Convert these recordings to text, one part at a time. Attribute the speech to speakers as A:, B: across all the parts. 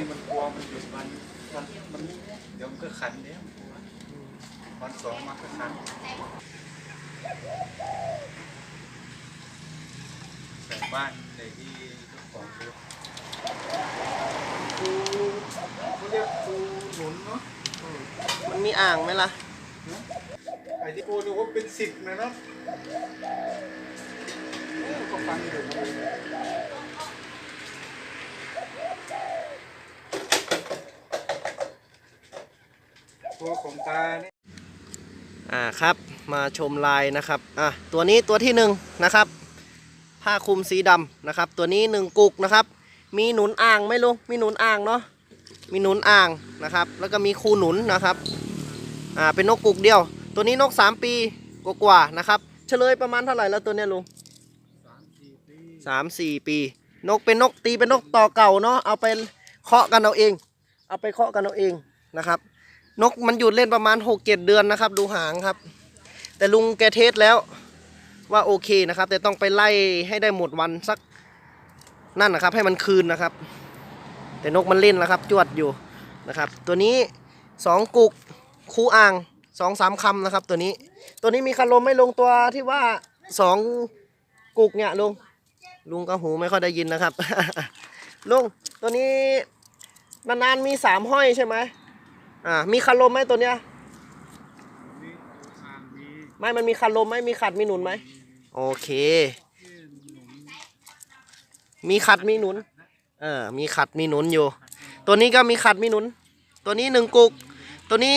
A: นี้มันกลัวมันหยุดมันมันมันเดี๋ยวมันก็ขันเดี๋ยววันสองมาก็ขันแต่บ้านในที่เจ้าของดูปูเขาเรียกปูหนุนเนาะ
B: มันมีอ่างไหมล่ะ
A: ไอ้ที่ปูดูว่าเป็นสิบนะเนาะก็ฟังอยู่ ตัวของตาเนี่ย
B: อ่าครับมาชมลายนะครับอะตัวนี้ตัวที่หนึ่งนะครับ ผ้าคลุมสีดำนะครับ ตัวนี้หนึ่งกุกนะครับ มีหนุนอ่างไหมลุงมีหนุนอ่างเนาะมีหนุนอ่างนะครับ แล้วก็มีคูหนุนนะครับอ่าเป็นนกกุกเดียว ตัวนี้นกสามปีกว่าๆนะครับเฉลยประมาณเท่าไหร่แล้วตัวเนี้ยลุง
A: สามสี่ปี
B: สามสี่ปี นกเป็นนกตีเป็นนกต่อเก่าเนาะเอาไปเคาะกันเอาเอง เอาไปเคาะกันเอาเองนะครับ นกมันหยุดเล่นประมาณหกเจ็ดเดือนนะครับ ดูหางครับ แต่ลุงแกเทสแล้วว่าโอเคนะครับ แต่ต้องไปไล่ให้ได้หมดวันสักนั่นนะครับ ให้มันคืนนะครับ แต่นกมันเล่นแล้วครับ จวดอยู่นะครับ ตัวนี้สองกุกคูอ่างสองสามคำนะครับ ตัวนี้ ตัวนี้มีคารมไม่ลงตัวที่ว่าสองกุกเนี่ยลุงลุงก็หูไม่ค่อยได้ยินนะครับลุงตัวนี้นานๆมีสามห้อยใช่ไหม อ่ามีคารมไหมตัวเนี้ย
A: ม
B: ไม่มันมีคันลมไหมมีขัดมีหนุนไหมโอเค มีขัดมีหนุนเออมีขัดมีหนุนอยู่ ตัวนี้ก็มีขัดมีหนุน ตัวนี้หนึ่งกุก ตัวนี้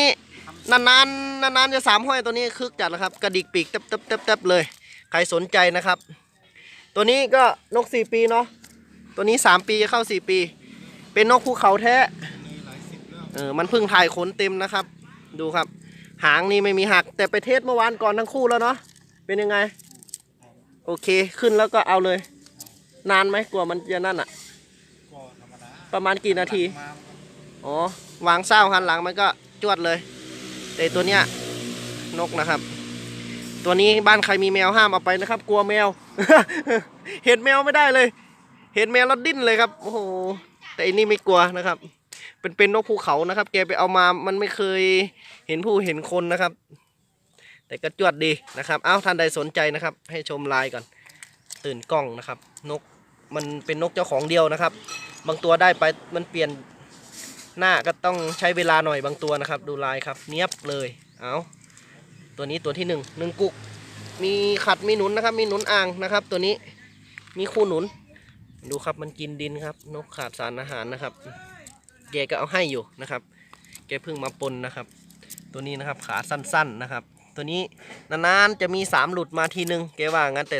B: นานๆนานๆจะสามห้อยตัวนี้คึกจัดแล้วครับกระดิกปีกเต็บเต็บเต็บเต็บเลย ใครสนใจนะครับ ตัวนี้ก็นกสี่ปีเนาะตัวนี้สามปีจะเข้าสี่ปี เป็นนกภูเขาแท้ เออมันเพิ่งถ่ายขนเต็มนะครับ ดูครับ หางนี่ไม่มีหัก แต่ไปเทสเมื่อวานก่อนทั้งคู่แล้วเนาะเป็นยังไง โอเคขึ้นแล้วก็เอาเลย นานไหมกลัวมันจะนั่นอะประมาณกี่นาที อ๋อ วางเศร้าหันหลังมันก็จวดเลย แต่ตัวเนี้ยนกนะครับ ตัวนี้บ้านใครมีแมวห้ามเอาไปนะครับ กลัวแมว เห็นแมวไม่ได้เลย เห็นแมวแล้วดิ้นเลยครับ โอ้โห แต่อันนี้ไม่กลัวนะครับ เป็นเป็นนกภูเขานะครับ แกไปเอามามันไม่เคยเห็นผู้เห็นคนนะครับ แต่ก็จวดดีนะครับ เอ้าท่านใดสนใจนะครับ ให้ชมลายก่อน ตื่นกล้องนะครับ นกมันเป็นนกเจ้าของเดียวนะครับ บางตัวได้ไปมันเปลี่ยนหน้าก็ต้องใช้เวลาหน่อยบางตัวนะครับ ดูลายครับ เนียบเลย เอาตัวนี้ตัวที่หนึ่งหนึ่งกุก มีขัดมีหนุนนะครับ มีหนุนอ่างนะครับ ตัวนี้มีคู่หนุน ดูครับมันกินดินครับ นกขาดสารอาหารนะครับ แกก็เอาให้อยู่นะครับ แกเพิ่งมาปนนะครับ ตัวนี้นะครับขาสั้นๆนะครับ ตัวนี้นานๆจะมีสามหลุดมาทีนึงแกว่างั้นแต่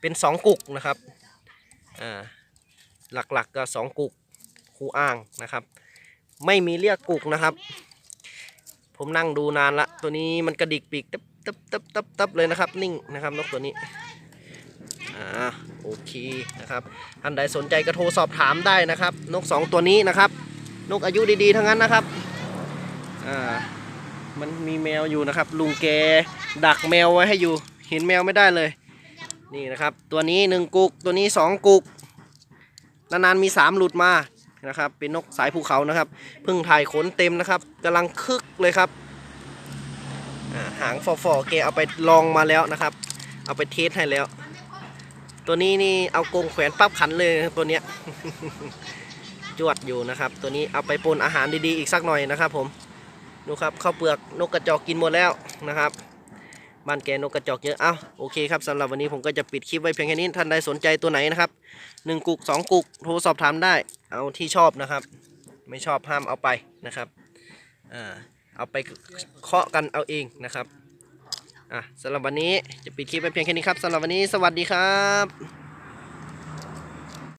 B: เป็นสองกุกนะครับอ่าหลักๆก็สองกุกคู่อ่างนะครับ ไม่มีเรียกกุกนะครับ ผมนั่งดูนานละ ตัวนี้มันกระดิกปีกตับตับตับตับตับเลยนะครับ นิ่งนะครับนกตัวนี้อ่าโอเคนะครับท่านใดสนใจก็โทรสอบถามได้นะครับ นกสองตัวนี้นะครับ นกอายุดีๆทั้งนั้นนะครับอ่ามันมีแมวอยู่นะครับ ลุงแกดักแมวไว้ให้อยู่ เห็นแมวไม่ได้เลย นี่นะครับ ตัวนี้หนึ่งกุก ตัวนี้สองกุก นานๆมีสามหลุดมานะครับ เป็นนกสายภูเขานะครับเพิ่งถ่ายขนเต็มนะครับกำลังคึกเลยครับอ่าหางฟอๆแกเอาไปลองมาแล้วนะครับ เอาไปเทสให้แล้ว ตัวนี้นี่เอากรงแขวนปั๊บขันเลยตัวเนี้ย จวดอยู่นะครับ ตัวนี้เอาไปปนอาหารดีๆอีกสักหน่อยนะครับ ผมดูครับข้าวเปลือกนกกระจอกกินหมดแล้วนะครับบ้านแกนกกระจอกเยอะเอ้าโอเคครับสำหรับวันนี้ผมก็จะปิดคลิปไว้เพียงแค่นี้ท่านใดสนใจตัวไหนนะครับหนึ่งกุกสองกุกโทรสอบถามได้ เอาที่ชอบนะครับ ไม่ชอบห้ามเอาไปนะครับอ่าเอาไปเคาะกันเอาเองนะครับอะสำหรับวันนี้จะปิดคลิปไปเพียงแค่นี้ครับสำหรับวันนี้สวัสดีครับ